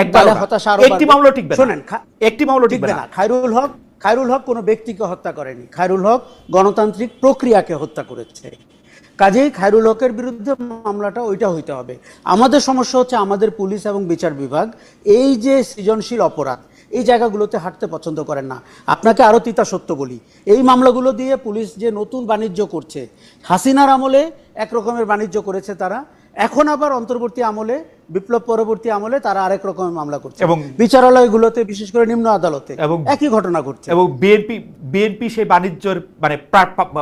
একবার হতাশা একটি মামলা টিকবে শোনেন একটি মামলা টিকবে টিকবে না। না। খায়রুল হক খায়রুল হক কোনো ব্যক্তিকে হত্যা করেনি। খায়রুল হক গণতান্ত্রিক প্রক্রিয়াকে হত্যা করেছে। কাজেই খায়রুল হকের বিরুদ্ধে মামলাটা ওইটা হইতে হবে। আমাদের সমস্যা হচ্ছে আমাদের পুলিশ এবং বিচার বিভাগ এই যে সৃজনশীল অপরাধ এই জায়গাগুলোতে হাঁটতে পছন্দ করেন না। আপনাকে আরও তিতা সত্য বলি। এই মামলাগুলো দিয়ে পুলিশ যে নতুন বাণিজ্য করছে হাসিনার আমলে একরকমের বাণিজ্য করেছে তারা। এখন আবার অন্তর্বর্তী আমলে বিপ্লব পরবর্তী আমলে তারা আরেক রকমের মামলা করছে। এবং বিচারালয়গুলোতে বিশেষ করে নিম্ন আদালতে এবং একই ঘটনা ঘটছে। এবং বিএনপি বিএনপি সেই বাণিজ্যর মানে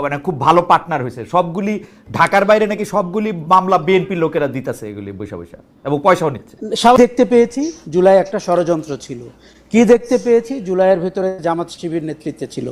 মানে খুব ভালো পার্টনার হয়েছে। সবগুলি ঢাকার বাইরে নাকি সবগুলি মামলা বিএনপি লোকেরা দিতেছে এগুলি বৈশা বৈশা এবং পয়সাও নিচ্ছে। সব দেখতে পেয়েছি জুলাই একটা ষড়যন্ত্র ছিল। কি দেখতে পেয়েছি? জুলাইয়ের ভিতরে জামাত শিবির নেতৃত্বে ছিল।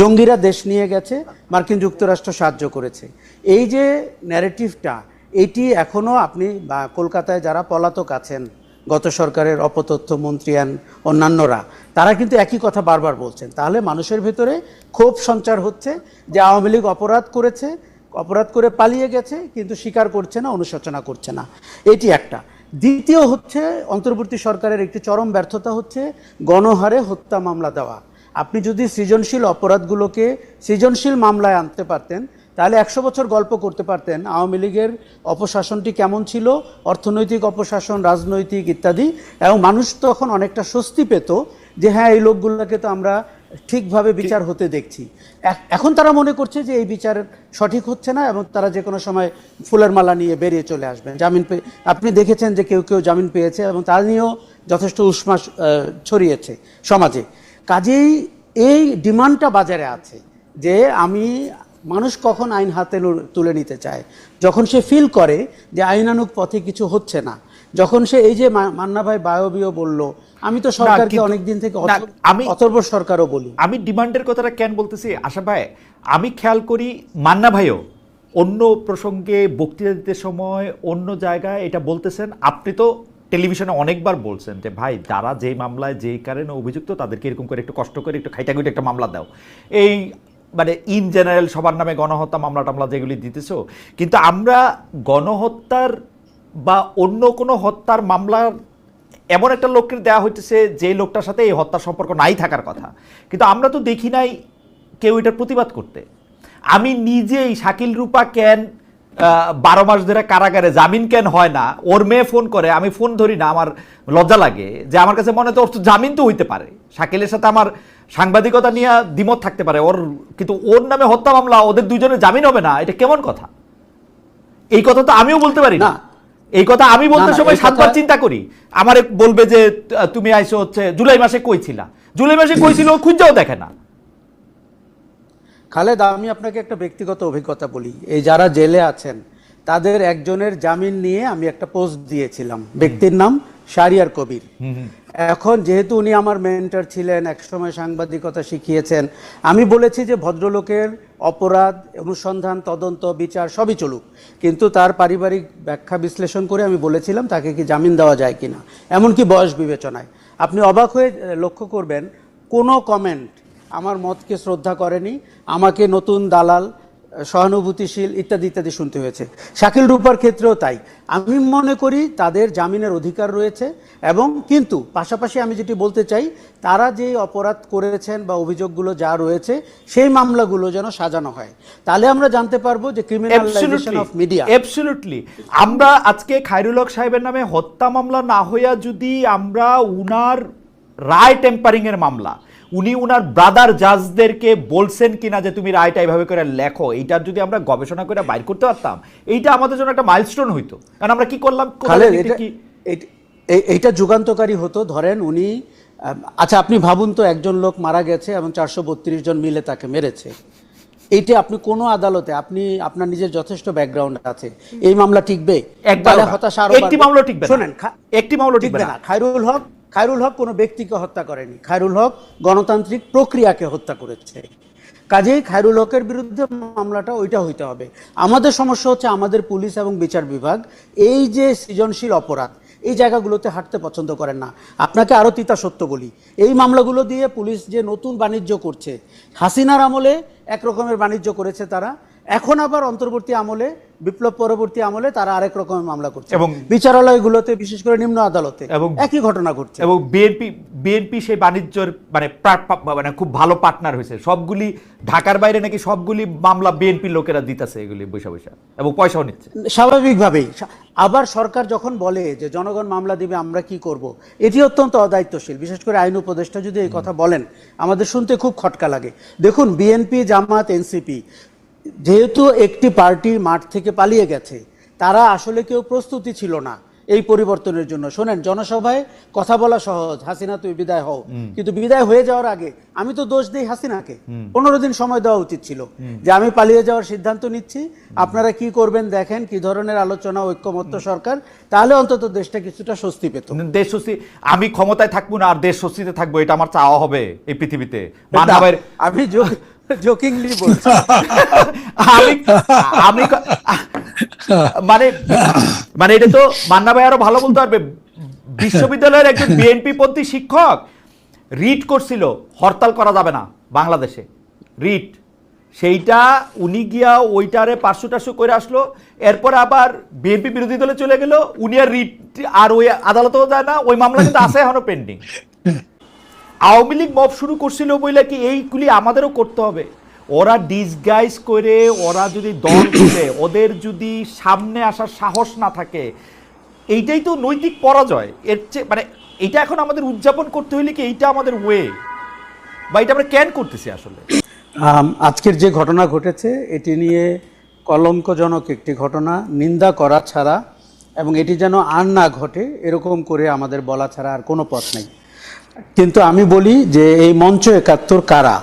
জঙ্গিরা দেশ নিয়ে গেছে মার্কিন যুক্তরাষ্ট্র সাহায্য করেছে। এই যে ন্যারেটিভটা এটি এখনও আপনি বা কলকাতায় যারা পলাতক আছেন, গত সরকারের অপতথ্য মন্ত্রী মন্ত্রীয়ান অন্যান্যরা, তারা কিন্তু একই কথা বারবার বলছেন। তাহলে মানুষের ভেতরে ক্ষোভ সঞ্চার হচ্ছে যে আওয়ামী লীগ অপরাধ করেছে, অপরাধ করে পালিয়ে গেছে, কিন্তু স্বীকার করছে না, অনুশোচনা করছে না। এটি একটা। দ্বিতীয় হচ্ছে, অন্তর্বর্তী সরকারের একটি চরম ব্যর্থতা হচ্ছে গণহারে হত্যা মামলা দেওয়া। আপনি যদি সৃজনশীল অপরাধগুলোকে সৃজনশীল মামলায় আনতে পারতেন তাহলে একশো বছর গল্প করতে পারতেন। আওয়ামী লীগের অপশাসনটি কেমন ছিল অর্থনৈতিক অপশাসন রাজনৈতিক ইত্যাদি। এবং মানুষ তখন অনেকটা স্বস্তি পেত যে হ্যাঁ এই লোকগুলোকে তো আমরা ঠিকভাবে বিচার হতে দেখছি। এখন তারা মনে করছে যে এই বিচার সঠিক হচ্ছে না এবং তারা যে কোনো সময় ফুলের মালা নিয়ে বেরিয়ে চলে আসবেন জামিন পেয়ে আপনি দেখেছেন যে কেউ কেউ জামিন পেয়েছে এবং তা নিয়েও যথেষ্ট উষ্মা ছড়িয়েছে সমাজে। কাজেই এই ডিমান্ডটা বাজারে আছে যে আমি মানুষ কখন আইন হাতে তুলে নিতে চায়? যখন সে ফিল করে যে আইনানুক পথে কিছু হচ্ছে না যখন সে এই যে মান্না ভাই বায়বীয় বলল আমি তো সরকারকে অনেকদিন থেকে আমি- অথর্ব সরকারও বলি। আমি ডিমান্ডের কথাটা কেন বলতেছি? আশা ভাই আমি খেয়াল করি মান্না ভাইও অন্য প্রসঙ্গে বক্তৃতা দিতে সময় অন্য জায়গায় এটা বলতেছেন। আপনি তো টেলিভিশনে অনেকবার বলছেন যে ভাই যারা যেই মামলায় যেই কারণে অভিযুক্ত তাদেরকে এরকম করে একটু কষ্ট করে একটু খাইটা একটা মামলা দাও। এই মানে ইন জেনারেল সবার নামে গণহত্যা, মামলা টামলা যেগুলি দিতেছ, কিন্তু আমরা গণহত্যার বা অন্য কোনো হত্যার মামলার এমন একটা লোককে দেওয়া হইতেছে যে লোকটার সাথে এই হত্যার সম্পর্ক নাই থাকার কথা। কিন্তু আমরা তো দেখি নাই কেউ এটার প্রতিবাদ করতে। আমি নিজেই শাকিল রূপা কেন বারো মাস ধরে কারাগারে জামিন কেন হয় না, ওর মেয়ে ফোন করে, আমি ফোন ধরি না, আমার লজ্জা লাগে যে আমার কাছে মনে তো ওর তো জামিন তো হইতে পারে। শাকিলের সাথে আমার সাংবাদিকতা নিয়ে দ্বিমত থাকতে পারে। ওর কিন্তু ওর নামে হত্যা মামলা ওদের দুজনের জামিন হবে না এটা কেমন কথা? এই কথা তো আমিও বলতে পারি না। এই কথা আমি বলতে সময় সাতবার চিন্তা করি। আমারে বলবে যে তুমি আইসো হচ্ছে জুলাই মাসে কই ছিলা জুলাই মাসে কইছিল খুঁজাও দেখে না। খালেদ আমি আপনাকে একটা ব্যক্তিগত অভিজ্ঞতা বলি। এই যারা জেলে আছেন তাদের একজনের জামিন নিয়ে আমি একটা পোস্ট দিয়েছিলাম। ব্যক্তির নাম শারিয়ার কবির। এখন যেহেতু উনি আমার মেন্টর ছিলেন একসময় সাংবাদিকতা শিখিয়েছেন আমি বলেছি যে ভদ্রলোকের অপরাধ অনুসন্ধান তদন্ত বিচার সবই চলুক। কিন্তু তার পারিবারিক ব্যাখ্যা বিশ্লেষণ করে আমি বলেছিলাম তাকে কি জামিন দেওয়া যায় কি না এমনকি বয়স বিবেচনায়। আপনি অবাক হয়ে লক্ষ্য করবেন কোনো কমেন্ট আমার মতকে শ্রদ্ধা করেনি। আমাকে নতুন দালাল সহানুভূতিশীল ইত্যাদি ইত্যাদি শুনতে হয়েছে। শাকিল রূপার ক্ষেত্রেও তাই। আমি মনে করি তাদের জামিনের অধিকার রয়েছে এবং কিন্তু পাশাপাশি আমি যেটি বলতে চাই তারা যে অপরাধ করেছেন বা অভিযোগগুলো যা রয়েছে সেই মামলাগুলো যেন সাজানো হয়। তাহলে আমরা জানতে পারব যে ক্রিমিনালাইজেশন অফ মিডিয়া অ্যাবসলিউটলি আমরা আজকে খায়রুল হক সাহেবের নামে হত্যা মামলা না হইয়া যদি আমরা উনার রায় টেম্পারিং এর মামলা উনি উনার ব্রাদার জাজদেরকে বলছেন কিনা যে তুমি রায়টা এইভাবে করে লেখো এইটার যদি আমরা গবেষণা করে বাইর করতে পারতাম এইটা আমাদের জন্য একটা মাইলস্টোন হইতো। কারণ আমরা কি করলাম? এইটা যুগান্তকারী হতো। ধরেন উনি আচ্ছা আপনি ভাবুন তো একজন লোক মারা গেছে এবং চারশো বত্রিশ জন মিলে তাকে মেরেছে। এইটা আপনি কোনো আদালতে আপনি আপনার নিজের যথেষ্ট ব্যাকগ্রাউন্ড আছে এই মামলা টিকবে। হতাশা আরও একটি। মামলাও টিকবে। শোনেন একটি মামলাও টিকবে। না খায়রুল হক খায়রুল হক কোনো ব্যক্তিকে হত্যা করেনি খায়রুল হক গণতান্ত্রিক প্রক্রিয়াকে হত্যা করেছে কাজেই খায়রুল হকের বিরুদ্ধে মামলাটা ওইটা হইতে হবে আমাদের সমস্যা হচ্ছে আমাদের পুলিশ এবং বিচার বিভাগ এই যে সৃজনশীল অপরাধ এই জায়গাগুলোতে হাঁটতে পছন্দ করেন না আপনাকে আরও তিতা সত্য বলি এই মামলাগুলো দিয়ে পুলিশ যে নতুন বাণিজ্য করছে হাসিনার আমলে এক রকমের বাণিজ্য করেছে তারা। এখন আবার অন্তর্বর্তী আমলে বিপ্লব পরবর্তী আমলে তারা আরেক রকমের মামলা করছে। এবং বিচারালয়গুলোতে বিশেষ করে নিম্ন আদালতে এবং- একই ঘটনা ঘটছে। এবং বিএনপি বিএনপি সেই বাণিজ্যর মানে মানে খুব ভালো পার্টনার হয়েছে। সবগুলি ঢাকার বাইরে নাকি সবগুলি মামলা বিএনপি লোকেরা দিতেছে এগুলি বৈশা বৈশা এবং পয়সাও নিচ্ছে। স্বাভাবিকভাবেই। আবার সরকার যখন বলে যে জনগণ মামলা দিবে আমরা কি করব? এটি অত্যন্ত অদায়িত্বশীল। বিশেষ করে আইন উপদেষ্টা যদি এই কথা বলেন আমাদের শুনতে খুব খটকা লাগে। দেখুন বিএনপি জামাত এনসিপি যেহেতু একটি পার্টি মাঠ থেকে পালিয়ে গেছে তারা আসলে কেউ প্রস্তুতি ছিল না এই পরিবর্তনের জন্য। শোনেন জনসভায় কথা বলা সহজ হাসিনা তুই বিদায় হও। কিন্তু বিদায় হয়ে যাওয়ার আগে আমি তো দোষ দিই হাসিনাকে। পনেরো দিন সময় দেওয়া উচিত ছিল যে আমি পালিয়ে যাওয়ার সিদ্ধান্ত নিচ্ছি। আপনারা কি করবেন দেখেন কি ধরনের আলোচনা ঐক্যমত্য সরকার তাহলে অন্তত দেশটা কিছুটা স্বস্তি পেত। দেশ স্বস্তি আমি ক্ষমতায় থাকব না আর দেশ স্বস্তিতে থাকব এটা আমার চাওয়া হবে এই পৃথিবীতে। আমি জোকিংলি বলছি। আমি আমি মানে মানে এটা তো মান্না ভাই আরও ভালো বলতে পারবে। বিশ্ববিদ্যালয়ের একজন বিএনপি পন্থী শিক্ষক রিট করছিল, হরতাল করা যাবে না বাংলাদেশে। রিট। সেইটা উনি গিয়া ওইটারে পাঁচশো টাশো করে আসলো, এরপর আবার বিএনপি বিরোধী দলে চলে গেল, উনি আর রিট, আর ওই আদালতেও যায় না, ওই মামলা কিন্তু আছে এখনও পেন্ডিং আওয়ামী লীগ মব শুরু করছিল বলে কি এইগুলি আমাদেরও করতে হবে? ওরা ডিসগাইজ করে, ওরা যদি দল করে ওদের যদি সামনে আসার সাহস না থাকে, এইটাই তো নৈতিক পরাজয়। এর চেয়ে মানে এটা এখন আমাদের উদযাপন করতে হইলে কি এইটা আমাদের ওয়ে বা এটা আমরা ক্যান করতেছি আসলে? আজকের যে ঘটনা ঘটেছে, এটি নিয়ে কলঙ্কজনক একটি ঘটনা, নিন্দা করা ছাড়া, এবং এটি যেন আর না ঘটে, এরকম করে আমাদের বলা ছাড়া আর কোনো পথ নেই। কিন্তু আমি বলি যে এই মঞ্চ একাত্তর কারা?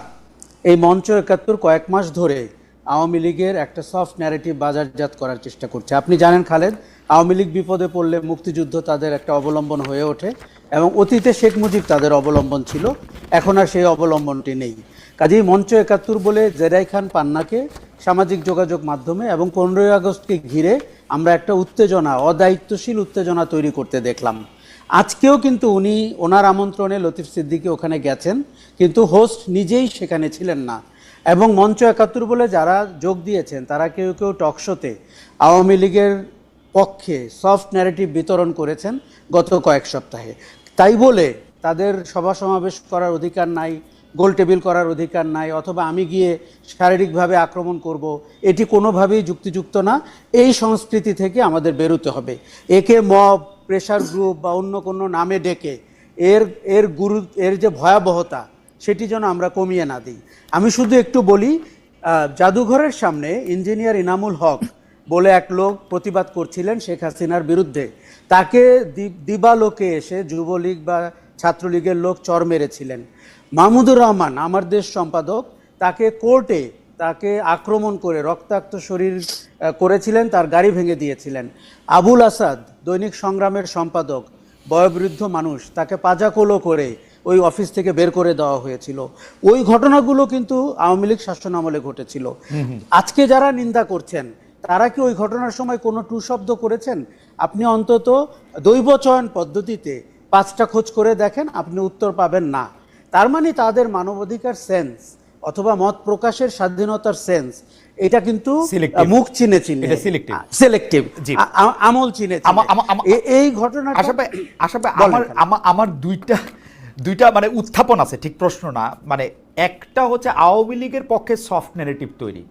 এই মঞ্চ একাত্তর কয়েক মাস ধরে আওয়ামী লীগের একটা সফট ন্যারেটিভ বাজারজাত করার চেষ্টা করছে। আপনি জানেন খালেদ, আওয়ামী লীগ বিপদে পড়লে মুক্তিযুদ্ধ তাদের একটা অবলম্বন হয়ে ওঠে এবং অতীতে শেখ মুজিব তাদের অবলম্বন ছিল, এখন আর সেই অবলম্বনটি নেই। কাজেই মঞ্চ একাত্তর বলে জেরাই খান পান্নাকে সামাজিক যোগাযোগ মাধ্যমে এবং পনেরোই আগস্টকে ঘিরে আমরা একটা উত্তেজনা, অদায়িত্বশীল উত্তেজনা তৈরি করতে দেখলাম। আজকেও কিন্তু উনি ওনার আমন্ত্রণে লতিফ সিদ্দিকি ওখানে গেছেন, কিন্তু হোস্ট নিজেই সেখানে ছিলেন না। এবং মঞ্চ একাত্তর বলে যারা যোগ দিয়েছেন, তারা কেউ কেউ টকশোতে আওয়ামী লীগের পক্ষে সফট ন্যারেটিভ বিতরণ করেছেন গত কয়েক সপ্তাহে। তাই বলে তাদের সভা সমাবেশ করার অধিকার নাই গোল টেবিল করার অধিকার নাই, অথবা আমি গিয়ে শারীরিকভাবে আক্রমণ করব, এটি কোনোভাবেই যুক্তিযুক্ত না। এই সংস্কৃতি থেকে আমাদের বেরোতে হবে। একে মব প্রেশার গ্রুপ বা অন্য কোনো নামে ডেকে এর এর গুরু, এর যে ভয়াবহতা সেটি যেন আমরা কমিয়ে না দিই। আমি শুধু একটু বলি জাদুঘরের সামনে ইঞ্জিনিয়ার ইনামুল হক বলে এক লোক প্রতিবাদ করছিলেন শেখ হাসিনার বিরুদ্ধে। তাকে দিবালোকে এসে যুবলীগ বা ছাত্রলীগের লোক চর মেরেছিলেন। মাহমুদুর রহমান, আমার দেশ সম্পাদক, তাকে কোর্টে তাকে আক্রমণ করে রক্তাক্ত শরীর করেছিলেন তার গাড়ি ভেঙে দিয়েছিলেন। আবুল আসাদ দৈনিক সংগ্রামের সম্পাদক বয়োবৃদ্ধ মানুষ তাকে পাজাকোলো করে ওই অফিস থেকে বের করে দেওয়া হয়েছিল। ওই ঘটনাগুলো কিন্তু আওয়ামী লীগ শাসন আমলে ঘটেছিল। আজকে যারা নিন্দা করছেন তারা কি ওই ঘটনার সময় কোনো টু শব্দ করেছেন? আপনি অন্তত দৈব চয়ন পদ্ধতিতে পাঁচটা খোঁজ করে দেখেন আপনি উত্তর পাবেন না। তার মানে তাদের মানবাধিকার সেন্স অথবা মত প্রকাশের স্বাধীনতার সেন্স এটা কিন্তু মুখ চিনে চিনে। সিলেক্টিভ জি। আমল চিনে এই ঘটনা আমার আমার দুইটা দুইটা মানে উত্থাপন আছে ঠিক প্রশ্ন না। মানে একটা হচ্ছে আওয়ামী লীগের পক্ষে সফট নেগেটিভ তৈরি।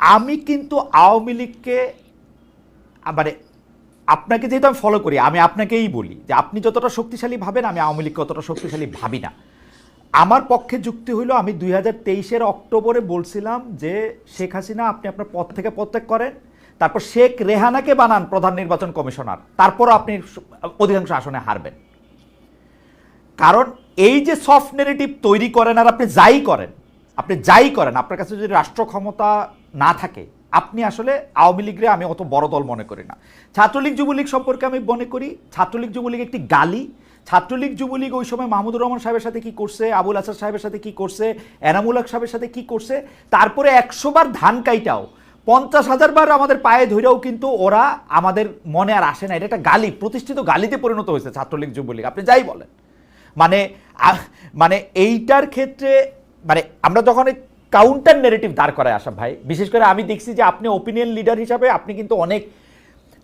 আমি কিন্তু আওয়ামী লীগকে মানে আপনাকে যেহেতু আমি ফলো করি আমি আপনাকেই বলি যে আপনি যতটা শক্তিশালী ভাবেন আমি আওয়ামী লীগকে অতটা শক্তিশালী ভাবি না। আমার পক্ষে যুক্তি হলো আমি দুই হাজার তেইশের অক্টোবরে বলছিলাম যে, শেখ হাসিনা, আপনি আপনার পদ থেকে পদত্যাগ করেন। তারপর শেখ রেহানাকে বানান প্রধান নির্বাচন কমিশনার। তারপরও আপনি অধিকাংশ আসনে হারবেন। কারণ এই যে সফট নেগেটিভ তৈরি করেন আর আপনি যাই করেন, আপনি যাই করেন, আপনার কাছে যদি রাষ্ট্র ক্ষমতা না থাকে, আপনি আসলে আওয়ামী লীগরে আমি অত বড় দল মনে করি না। ছাত্রলীগ, যুবলীগ সম্পর্কে আমি মনে করি, ছাত্রলীগ, যুবলীগ একটি গালি ছাত্রলীগ, যুবলীগ, ওই সময় মাহমুদুর রহমান সাহেবের সাথে কি করছে, আবুল আসাদ সাহেবের সাথে কি করছে, এনামুল হক সাহেবের সাথে কি করছে, তারপরে একশো বার ধান কাইটাও। পঞ্চাশ হাজার বার আমাদের পায়ে ধরেও কিন্তু ওরা আমাদের মনে আর আসে না। এটা একটা গালি, প্রতিষ্ঠিত গালিতে পরিণত হয়েছে ছাত্রলীগ, যুবলীগ। আপনি যাই বলেন। মানে মানে এইটার ক্ষেত্রে মানে আমরা যখন কাউন্টার নেরেটিভ দাঁড় করায় আসাম ভাই, বিশেষ করে আমি দেখছি যে আপনি ওপিনিয়ন লিডার হিসাবে আপনি কিন্তু অনেক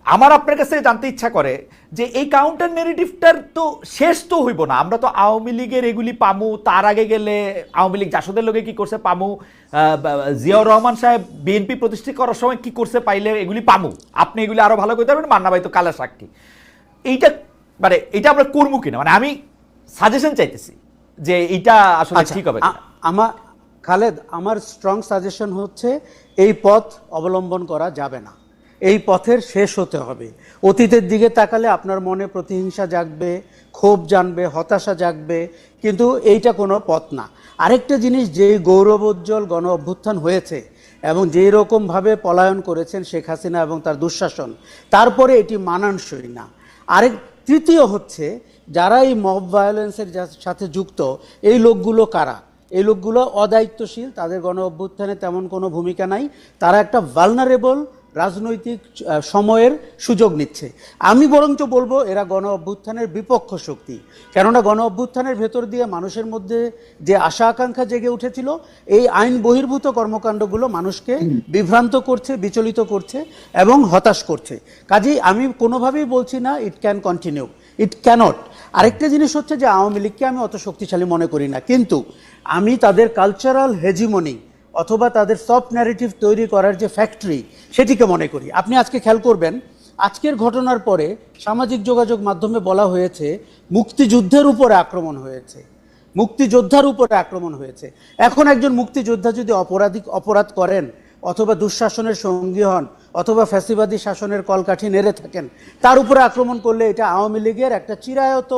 আমার আপনার কাছ জানতে ইচ্ছা করে যে এই কাউন্টার নেরেটিভটার তো শেষ তো হইব না। আমরা তো আওয়ামী লীগের এগুলি পামু তার আগে গেলে আওয়ামী লীগ জাসদের লোকে কি করছে পামু? জিয়াউর রহমান সাহেব বিএনপি প্রতিষ্ঠিত করার সময় কি করছে পাইলে এগুলি পামু? আপনি এগুলি আরও ভালো করতে পারবেন মান্না ভাই তো কালা সাক্ষী। এইটা মানে এটা আমরা করব কিনা? মানে আমি সাজেশন চাইতেছি যে এইটা আসলে আচ্ছা, ঠিক হবে আমার খালেদ আমার স্ট্রং সাজেশন হচ্ছে এই পথ অবলম্বন করা যাবে না। এই পথের শেষ হতে হবে। অতীতের দিকে তাকালে আপনার মনে প্রতিহিংসা জাগবে, ক্ষোভ জানবে, হতাশা জাগবে, কিন্তু এইটা কোনো পথ না। আরেকটা জিনিস, যেই গৌরবোজ্জ্বল গণ অভ্যুত্থান হয়েছে এবং যেই রকমভাবে পলায়ন করেছেন শেখ হাসিনা এবং তার দুঃশাসন, তারপরে এটি মানানসই না। আরেক তৃতীয় হচ্ছে, যারা এই মব ভায়োলেন্সের সাথে যুক্ত, এই লোকগুলো কারা? এই লোকগুলো অদায়িত্বশীল, তাদের গণ অভ্যুত্থানে তেমন কোনো ভূমিকা নাই। তারা একটা ভালনারেবল রাজনৈতিক সময়ের সুযোগ নিচ্ছে। আমি বরঞ্চ বলব, এরা গণ অভ্যুত্থানের বিপক্ষ শক্তি। কেননা গণ অভ্যুত্থানের ভেতর দিয়ে মানুষের মধ্যে যে আশা আকাঙ্ক্ষা জেগে উঠেছিল, এই আইন বহির্ভূত কর্মকাণ্ডগুলো মানুষকে বিভ্রান্ত করছে, বিচলিত করছে এবং হতাশ করছে। কাজেই আমি কোনোভাবেই বলছি না it can continue it can't আরেকটা জিনিস হচ্ছে যে, আওয়ামী লীগকে আমি অত শক্তিশালী মনে করি না। কিন্তু আমি তাদের কালচারাল হেজিমনি অথবা তাদের সফট ন্যারেটিভ তৈরি করার যে ফ্যাক্টরি সেটিকে মনে করি। আপনি আজকে খেয়াল করবেন, আজকের ঘটনার পরে সামাজিক যোগাযোগ মাধ্যমে বলা হয়েছে, মুক্তিযুদ্ধের উপরে আক্রমণ হয়েছে। মুক্তিযোদ্ধার উপরে আক্রমণ হয়েছে। এখন একজন মুক্তিযোদ্ধা যদি অপরাধিক অপরাধ করেন, অথবা দুঃশাসনের সঙ্গী হন, অথবা ফ্যাসিবাদী শাসনের কলকাঠি নেড়ে থাকেন, তার উপরে আক্রমণ করলে এটা আওয়ামী লীগের একটা চিরায়ত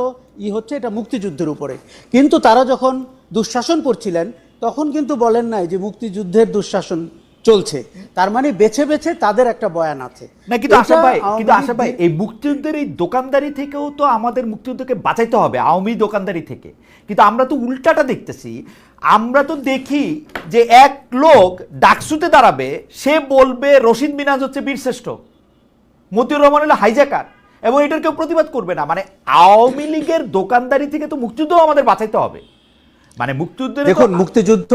ই হচ্ছে এটা মুক্তিযুদ্ধের উপরে। কিন্তু তারা যখন দুঃশাসন করছিলেন তখন কিন্তু বলেন নাই যে মুক্তিযুদ্ধের দুঃশাসন চলছে। তার মানে বেছে বেছে তাদের একটা বয়ান আছে। না কিন্তু আশা ভাই কিন্তু আশা ভাই এই মুক্তিযুদ্ধের এই দোকানদারি থেকেও তো আমাদের মুক্তিযুদ্ধকে বাঁচাইতে হবে আওয়ামী দোকানদারি থেকে। কিন্তু আমরা তো উল্টাটা দেখতেছি আমরা তো দেখি যে এক লোক ডাকসুতে দাঁড়াবে সে বলবে রশিদ মিনাজ হচ্ছে বীরশ্রেষ্ঠ মতিউর রহমান হলো হাইজাকার এবং এটার কেউ প্রতিবাদ করবে না। মানে আওয়ামী লীগের দোকানদারি থেকে তো মুক্তিযুদ্ধ আমাদের বাঁচাইতে হবে। মানে মুক্তিযুদ্ধের দেখুন মুক্তিযুদ্ধ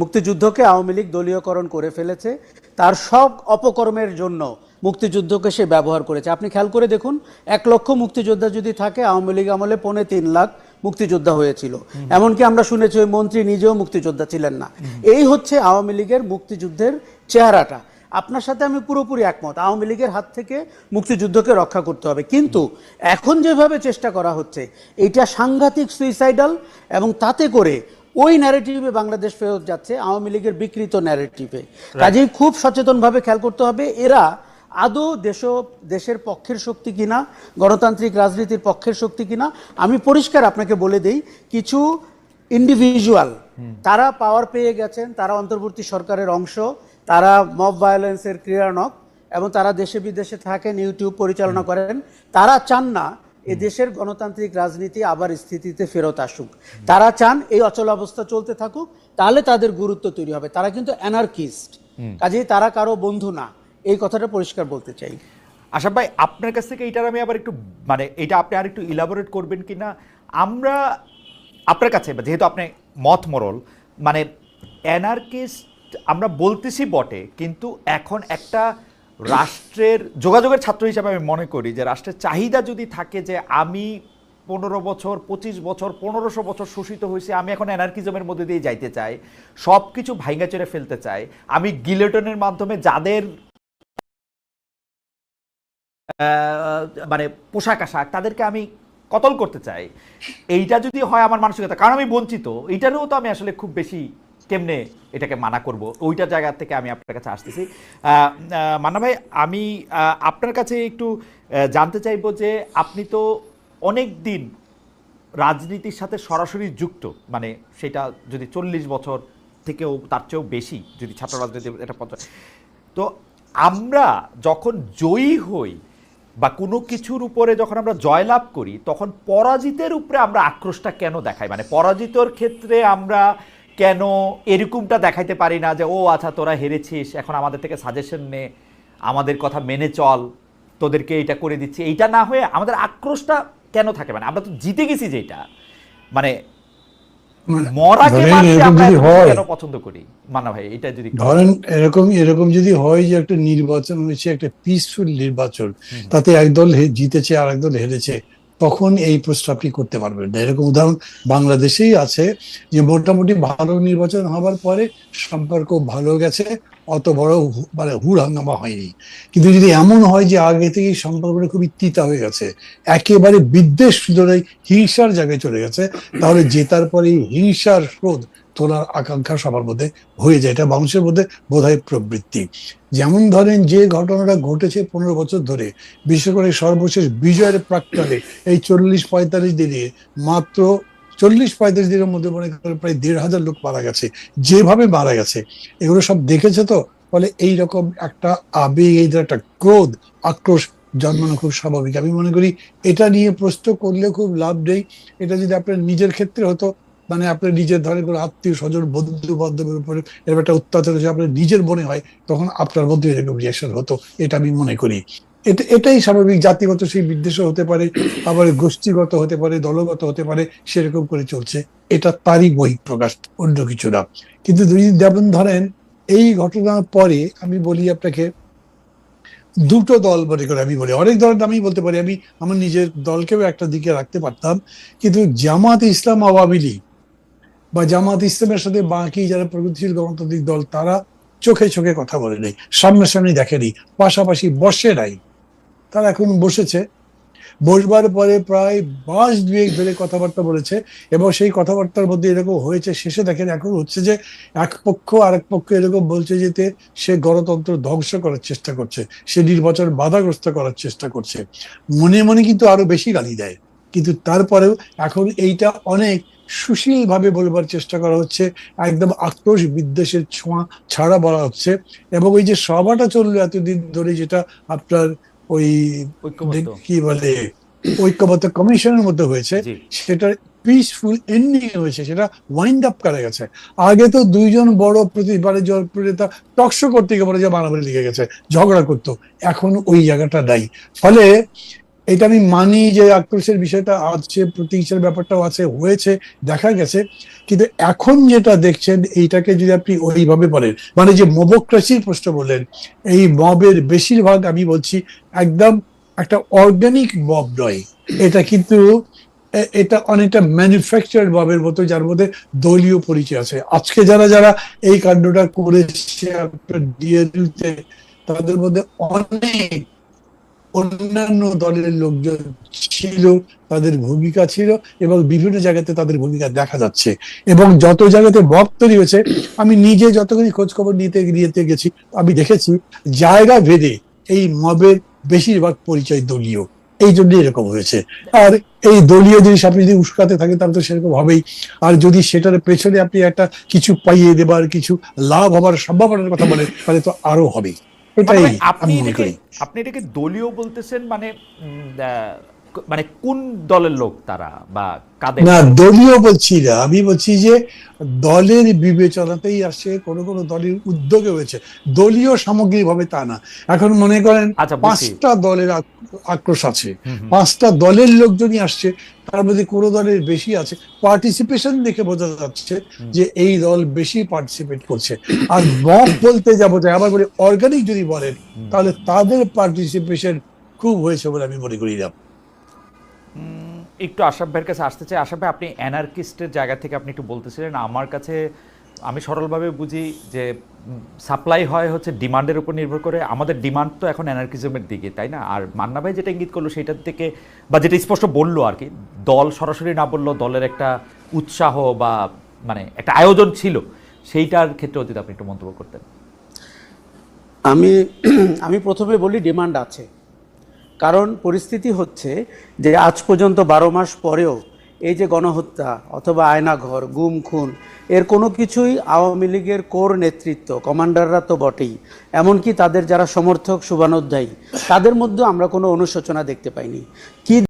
মুক্তিযুদ্ধকে আওয়ামী লীগ দলীয়করণ করে ফেলেছে। তার সব অপকর্মের জন্য মুক্তিযুদ্ধকে সে ব্যবহার করেছে। আপনি খেয়াল করে দেখুন এক লক্ষ মুক্তিযোদ্ধা যদি থাকে আওয়ামী লীগ আমলে পৌনে তিন লাখ মুক্তিযোদ্ধা হয়েছিল। এমনকি আমরা শুনেছি ওই মন্ত্রী নিজেও মুক্তিযোদ্ধা ছিলেন না। এই হচ্ছে আওয়ামী লীগের মুক্তিযুদ্ধের চেহারাটা। আপনার সাথে আমি পুরোপুরি একমত। আওয়ামী লীগের হাত থেকে মুক্তিযুদ্ধকে রক্ষা করতে হবে। কিন্তু এখন যেভাবে চেষ্টা করা হচ্ছে এটা সাংঘাতিক সুইসাইডাল এবং তাতে করে ওই ন্যারেটিভে বাংলাদেশ ফেরত যাচ্ছে আওয়ামী লীগের বিকৃত ন্যারেটিভে কাজেই খুব সচেতনভাবে খেয়াল করতে হবে এরা আদৌ দেশ দেশের পক্ষের শক্তি কিনা গণতান্ত্রিক রাজনীতির পক্ষের শক্তি কিনা আমি পরিষ্কার আপনাকে বলে দেই কিছু ইন্ডিভিজুয়াল তারা পাওয়ার পেয়ে গেছেন তারা অন্তর্বর্তী সরকারের অংশ তারা মব ভায়োলেন্সের ক্রীড়ানক এবং তারা দেশে বিদেশে থাকেন ইউটিউব পরিচালনা করেন। তারা চান না এ দেশের গণতান্ত্রিক রাজনীতি আবার স্থিতিতে ফেরত আসুক। তারা চান এই অচল অবস্থা চলতে থাকুক তাহলে তাদের গুরুত্ব তৈরি হবে। তারা কিন্তু অ্যানার্কিস্ট কাজেই তারা কারও বন্ধু না। এই কথাটা পরিষ্কার বলতে চাই। আশা ভাই আপনার কাছ থেকে এটার আমি আবার একটু মানে এটা আপনি আর একটু ইলাবোরেট করবেন কি না আমরা আপনার কাছে যেহেতু আপনি মত মরল মানে অ্যানার্কিস্ট আমরা বলতেছি বটে, কিন্তু এখন একটা রাষ্ট্রের যোগাযোগের ছাত্র হিসাবে আমি মনে করি যে রাষ্ট্রের চাহিদা যদি থাকে যে আমি পনেরো বছর, পঁচিশ বছর, পনেরোশো বছর শোষিত হয়েছে, আমি এখন অ্যানার্কিজমের মধ্যে দিয়ে যাইতে চাই সব কিছু ভাইঙ্গা চড়ে ফেলতে চাই, আমি গিলেটনের মাধ্যমে যাদের মানে পোশাক আশাক তাদেরকে আমি কতল করতে চাই, এইটা যদি হয় আমার মানসিকতা, কারণ আমি বঞ্চিত, এইটারও তো আমি আসলে খুব বেশি কেমনে এটাকে মানা করব? ওইটা জায়গা থেকে আমি আপনার কাছে আসতেছি। মান্না ভাই, আমি আপনার কাছে একটু জানতে চাইব যে আপনি তো অনেক দিন রাজনীতির সাথে সরাসরি যুক্ত মানে সেটা যদি চল্লিশ বছর থেকেও তার চেয়েও বেশি, যদি ছাত্র রাজনীতির এটা পঞ্চাশ। তো আমরা যখন জয়ী হই বা কোনো কিছুর উপরে যখন আমরা জয়লাভ করি, তখন পরাজিতের উপরে আমরা আক্রোশটা কেন দেখাই? মানে পরাজিতর ক্ষেত্রে আমরা কেন এরকমটা দেখাইতে পারি না যে ও আচ্ছা তোরা হেরেছিস এখন আমাদের থেকে সাজেশন নে আমাদের কথা মেনে চল তোদেরকে এইটা করে দিচ্ছি। এইটা না হয়ে আমাদের আক্রোশটা কেন থাকে? মানে আমরা তো জিতে গেছি যেটা। মানে মানে মরাকে এরকম যদি কেন পছন্দ করি? মান্না ভাই এটা যদি ধরেন এরকম এরকম যদি হয় যে একটা নির্বাচন হয়েছে একটা পিসফুল নির্বাচন তাতে একদল জিতেছে আর একদল হেরেছে। তখন এই প্রস্তাবটি করতে পারবেন না। এরকম উদাহরণ বাংলাদেশেই আছে যে মোটামুটি ভালো নির্বাচন হবার পরে সম্পর্ক ভালো গেছে অত বড় মানে হুড় হাঙ্গামা হয়নি। কিন্তু যদি এমন হয় যে আগে থেকেই সম্পর্কটা খুবই তিতা হয়ে গেছে, একেবারে বিদ্বেষ ধরে হিংসার জায়গায় চলে গেছে, তাহলে জেতার পরে হিংসার ক্রোধ তোলার আকাঙ্ক্ষা সবার মধ্যে হয়ে যায়। এটা মানুষের মধ্যে বোধহয় প্রবৃত্তি। যেমন ধরেন যে ঘটনাটা ঘটেছে পনেরো বছর ধরে, বিশেষ করে সর্বশেষ বিজয়ের প্রাক্কালে, এই চল্লিশ পঁয়তাল্লিশ দিনে মাত্র চল্লিশ পঁয়ত্রিশ দিনের মধ্যে মনে করেন প্রায় দেড় হাজার লোক মারা গেছে। যেভাবে মারা গেছে, এগুলো সব দেখেছে তো? ফলে এইরকম একটা আবেগ, এই একটা ক্রোধ, আক্রোশ জন্মানো খুব স্বাভাবিক। আমি মনে করি এটা নিয়ে প্রশ্ন করলে খুব লাভ নেই। এটা যদি আপনার নিজের ক্ষেত্রে হতো মানে আপনার নিজের ধরেন কোনো আত্মীয় স্বজন বন্ধু বান্ধবের উপরে এরকম একটা অত্যাচার হচ্ছে আপনার নিজের মনে হয়, তখন আপনার মধ্যে এরকম রিয়াকশন হতো, এটা আমি মনে করি। এটা, এটাই স্বাভাবিক, জাতিগত সেই বিদ্বেষও হতে পারে, আবার গোষ্ঠীগত হতে পারে, দলগত হতে পারে, সেরকম করে চলছে। এটা তারই বহিঃপ্রকাশ অন্য কিছু না। কিন্তু যেমন ধরেন, এই ঘটনার পরে আমি বলি আপনাকে, দুটো দল মনে করে আমি বলি। অনেক দলের আমি বলতে পারি। আমি আমার নিজের দলকেও একটা দিকে রাখতে পারতাম। কিন্তু জামাত ইসলাম আওয়ামী লীগ বা জামাত ইসলামের সাথে বাকি যারা প্রগতিশীল গণতান্ত্রিক দল, তারা চোখে চোখে কথা বলে নেই। সামনাসামনি দেখেনি। পাশাপাশি বসে নাই। তারা এখন বসেছে। বসবার পরে প্রায় মাস দুয়েক ধরে কথাবার্তা বলেছে এবং সেই কথাবার্তার মধ্যে এরকম হয়েছে, শেষে দেখেন এখন হচ্ছে যে এক পক্ষ আরেক পক্ষ এরকম বলছে যেতে সে গণতন্ত্র ধ্বংস করার চেষ্টা করছে, সে নির্বাচন বাধাগ্রস্ত করার চেষ্টা করছে। মনে মনে কিন্তু আরও বেশি গালি দেয়। কিন্তু তারপরেও এখন এইটা অনেক সুশীল ভাবে বলবার চেষ্টা করা হচ্ছে, একদম আক্রোশ বিদ্বেষের ছোঁয়া ছাড়া বলা হচ্ছে এবং ওই যে সভাটা চলল এতদিন ধরে যেটা আপনার ওই কি বলে ঐক্যবদ্ধ কমিশনের মধ্যে হয়েছে সেটা পিসফুল এন্ডিং হয়েছে সেটা ওয়াইন্ড আপ করা গেছে। আগে তো দুইজন বড় প্রতিবারের জনপ্রিয়তা টকশো করতে গিয়ে বলে যে মারামারি লিখে গেছে ঝগড়া করতো এখন ওই জায়গাটা নাই। ফলে এটা আমি মানি যে আক্রোশের বিষয়টা আছে প্রতিহিংসার ব্যাপারটাও আছে, হয়েছে, দেখা গেছে। কিন্তু এখন যেটা দেখছেন, এইটাকে যদি আপনি ওইভাবে বলেন মানে যে মবক্রাসির প্রশ্ন বললেন, এই মবের বেশিরভাগ আমি বলছি একদম একটা অর্গানিক মব নয়। এটা কিন্তু এটা অনেকটা ম্যানুফ্যাকচার মবের মতো, যার মধ্যে দলীয় পরিচয় আছে। আজকে যারা যারা এই কাণ্ডটা করেছে তাদের মধ্যে অনেক অন্যান্য দলের লোকজন ছিল, তাদের ভূমিকা ছিল এবং বিভিন্ন জায়গাতে তাদের ভূমিকা দেখা যাচ্ছে। এবং যত জায়গাতে মব তৈরি হয়েছে, আমি নিজে যতখানি খোঁজ খবর নিতে নিতে গেছি, আমি দেখেছি জায়গা ভেদে এই মবের বেশিরভাগ পরিচয় দলীয়। এই জন্য এরকম হয়েছে। আর এই দলীয় জিনিস আপনি যদি উস্কাতে থাকেন, তাহলে তো সেরকম হবেই। আর যদি সেটার পেছনে আপনি একটা কিছু পাইয়ে দেবার, কিছু লাভ হবার সম্ভাবনার কথা বলেন, তাহলে তো আরও হবে এটাই মানে আপনি এটাকে আপনি এটাকে দলীয় বলতেছেন মানে উম, আহ, মানে কোন দলের লোক তারা বা কাদের? না দলীয় বলছি না। আমি বলছি যে দলের বিবেচনাতেই আসছে কোন কোন দলের উদ্যোগে হয়েছে। দলীয় সামগ্রিক ভাবে তা না। এখন মনে করেন আচ্ছা পাঁচটা দলের আক্রোশ আছে। পাঁচটা দলের লোকজনই আসছে তার মধ্যে কোনো দলের বেশি আছে। পার্টিসিপেশন দেখে বোঝা যাচ্ছে যে এই দল বেশি পার্টিসিপেট করছে। আর মব বলতে যাব যে আবার বলি অর্গানিক যদি বলেন তাহলে তাদের পার্টিসিপেশন খুব হয়েছে বলে আমি মনে করি না। একটু আশাফ ভাইয়ের কাছে আসতে চাই। আশাফ ভাই, আপনি অ্যানার্কিস্টের জায়গা থেকে আপনি একটু বলতেছিলেন। আমার কাছে, আমি সরলভাবে বুঝি যে সাপ্লাই হয় হচ্ছে ডিমান্ডের উপর নির্ভর করে। আমাদের ডিমান্ড তো এখন অ্যানার্কিজমের দিকে, তাই না? আর মান্না ভাই যেটা ইঙ্গিত করল সেটার থেকে, বা যেটা স্পষ্ট বলল আর কি, দল সরাসরি না বলল দলের একটা উৎসাহ বা মানে একটা আয়োজন ছিল, সেইটার ক্ষেত্রেও যদি আপনি একটু মন্তব্য করতেন। আমি আমি প্রথমে বলি ডিমান্ড আছে। কারণ পরিস্থিতি হচ্ছে যে আজ পর্যন্ত বারো মাস পরেও এই যে গণহত্যা অথবা আয়নাঘর, গুম, খুন, এর কোনো কিছুই আওয়ামী লীগের কোর নেতৃত্ব, কমান্ডাররা তো বটেই। এমনকি তাদের যারা সমর্থক, শুভানোধ্যায়ী, তাদের মধ্যে আমরা কোনো অনুশোচনা দেখতে পাইনি। কি